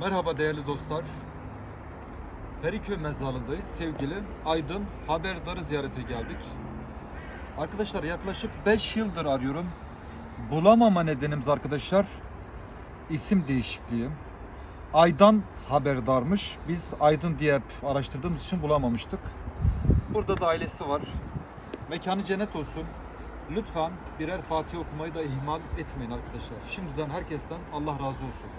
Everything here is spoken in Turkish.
Merhaba değerli dostlar. Feriköy mezarlığındayız. Sevgili Aydın Haberdar'ı ziyarete geldik. Arkadaşlar yaklaşık 5 yıldır arıyorum. Bulamama nedenimiz arkadaşlar isim değişikliği. Aydan haberdarmış. Biz Aydın diye araştırdığımız için bulamamıştık. Burada da ailesi var. Mekanı cennet olsun. Lütfen birer Fatih okumayı da ihmal etmeyin arkadaşlar. Şimdiden herkesten Allah razı olsun.